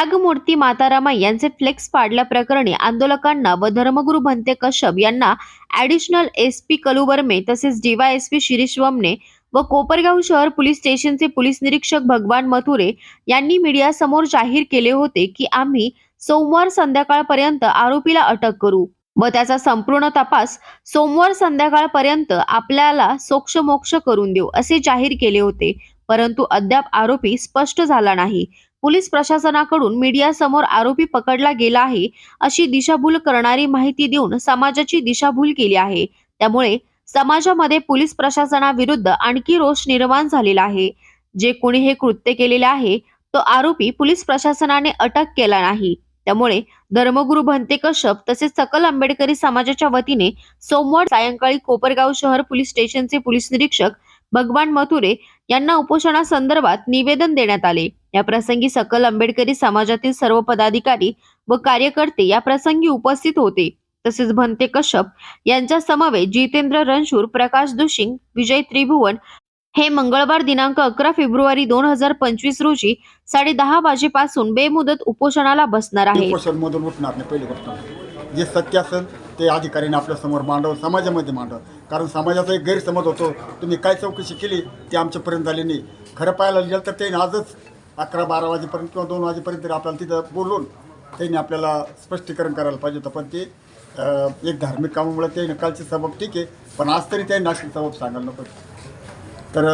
त्यागमूर्ती मातारामा यांचे फ्लेक्स पाडल्याप्रकरणी आंदोलकांना व धर्मगुरू भंते कश्यप यांना ॲडिशनल एस पी कलुबर्मे तसेच डीवायएसपी शिरीष वमने व कोपरगाव शहर पोलीस स्टेशनचे पोलीस निरीक्षक भगवान मथुरे यांनी मीडियासमोर जाहीर केले होते की आम्ही सोमवार संध्याकाळपर्यंत आरोपीला अटक करू व त्याचा संपूर्ण तपास सोमवार संध्याकाळपर्यंत आपल्याला सोक्षमोक्ष करून देऊ असे जाहीर केले होते. परंतु अद्याप आरोपी स्पष्ट झाला नाही. पोलीस प्रशासनाकडून मीडियासमोर आरोपी पकडला गेला आहे अशी दिशाभूल करणारी माहिती देऊन समाजाची दिशाभूल केली आहे. त्यामुळे समाजामध्ये पोलीस प्रशासनाविरुद्ध आणखी रोष निर्माण झालेला आहे. जे कोणी हे कृत्य केलेले आहे तो आरोपी पोलीस प्रशासनाने अटक केला नाही. त्यामुळे धर्मगुरु भंते कश्यप तसेच सकल आंबेडकरी समाजाच्या वतीने सोमवार सायंकाळी कोपरगाव शहर पोलीस स्टेशनचे पोलीस निरीक्षक भगवान मथुरे यांना उपोषणासंदर्भात निवेदन देण्यात आले. या प्रसंगी सकल आंबेडकरी समाजातील सर्व पदाधिकारी व कार्यकर्ते या प्रसंगी उपस्थित होते. तसेच भंते कश्यप यांच्या समवेत जितेंद्र रणशूर प्रकाश दुशिंग विजय त्रिभुवन हे मंगळवार दिनांक अकरा फेब्रुवारी दोन हजार पंचवीस रोजी साडे दहा वाजेपासून बेमुदत उपोषणाला बसणार आहे उपोषण उठणार नाही पहिली गोष्ट म्हणजे. जे सत्य असेल ते अधिकाऱ्यांनी आपल्यासमोर मांडव समाजामध्ये मांडव. कारण समाजाचा एक गैरसमज होतो. तुम्ही काय चौकशी केली ती आमच्यापर्यंत आली नाही. खरं पाहायला गेलं तर त्यांनी आजच अकरा बारा वाजेपर्यंत किंवा दोन वाजेपर्यंत तरी आपल्याला तिथं बोलून त्यांनी आपल्याला स्पष्टीकरण करायला पाहिजे होतं. पण ते एक धार्मिक कामामुळे ते कालचे सबब ठीक आहे पण आज तरी त्यांनी नाशिक सबब सांगायला नको. तर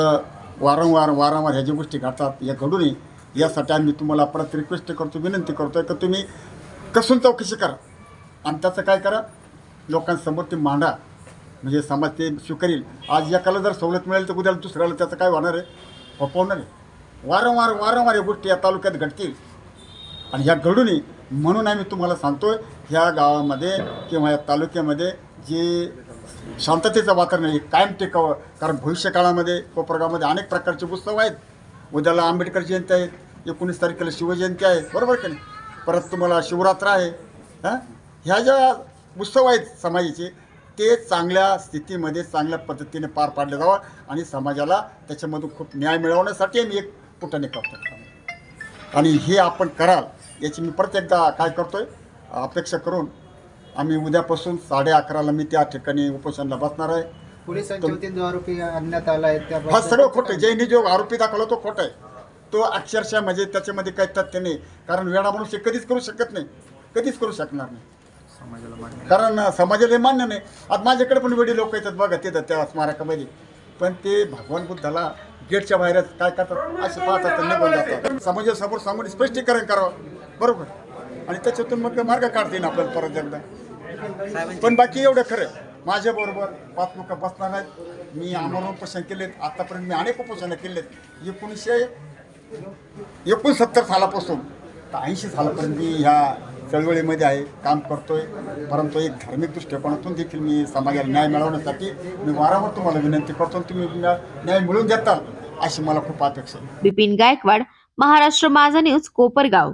वारंवार वारंवार ह्या ज्या गोष्टी घडतात या घडू नये यासाठी आम्ही तुम्हाला परत रिक्वेस्ट करतो विनंती करतो की तुम्ही कसून चौकशी करा. आणि त्याचं काय करा लोकांसमोर ते मांडा. म्हणजे समाज ते स्वीकारेल. आज एकाला जर सवलत मिळेल तर उद्याला दुसऱ्याला त्याचं काय होणार आहे? होणार आहे. वारंवार वारंवार या गोष्टी या तालुक्यात घडतील. आणि ह्या घडू नये म्हणून आम्ही तुम्हाला सांगतोय ह्या गावामध्ये किंवा या तालुक्यामध्ये जे शांततेचं वातावरण आहे कायम टिकावं. कारण भविष्यकाळामध्ये कोपरगावमध्ये अनेक प्रकारचे उत्सव आहेत. उद्याला आंबेडकर जयंती आहे एकोणीस तारखेला शिवजयंती आहे. बरोबर की नाही? परत तुम्हाला शिवरात्र आहे. हां? ह्या ज्या उत्सव आहेत समाजाचे ते चांगल्या स्थितीमध्ये चांगल्या पद्धतीने पार पाडले जावं आणि समाजाला त्याच्यामधून खूप न्याय मिळवण्यासाठी आम्ही एक पुटाने करतो. आणि हे आपण कराल याची मी परत एकदा काय करतोय अपेक्षा करून आम्ही उद्यापासून साडे अकराला मी त्या ठिकाणी उपोषणाला बसणार आहे. आरोपी आणण्यात आला आहे हा सगळं खोटं आहे. जैनी जो आरोपी दाखवला तो खोटा आहे. तो अक्षरशः म्हणजे त्याच्यामध्ये काही तथ्य नाही. कारण वेळा मनुष्य कधीच करू शकत नाही. कधीच करू शकणार नाही. कारण समाजाला हे मान्य नाही. आज माझ्याकडे पण वेळी लोक येतात बघा तिथं त्या स्मारकामध्ये. पण ते भगवान बुद्धाला गेटच्या बाहेरच काय करतात असे पाहतात निघून जातात. समाजासमोर सांगून स्पष्टीकरण करावं. बरोबर? आणि त्याच्यातून मग मार्ग काढता येईल आपल्याला परत एकदा. पण बाकी एवढं खरं माझ्याबरोबर पाच लोक बसणार आहेत. मी आमरण उपोषण केलेत. आतापर्यंत मी अनेक उपोषणं केलेत. एकोणीसशे एकोणसत्तर सालापासून तर ऐंशी सालापर्यंत मी ह्या चळवळीमध्ये आहे काम करतोय. परंतु एक धार्मिक दृष्टिकोनातून देखील मी समाजाला न्याय मिळवण्यासाठी मी वारंवार तुम्हाला विनंती करतो तुम्ही न्याय मिळवून देताल अशी मला खूप अपेक्षा आहे. बिपिन गायकवाड महाराष्ट्र माझा न्यूज कोपरगाव.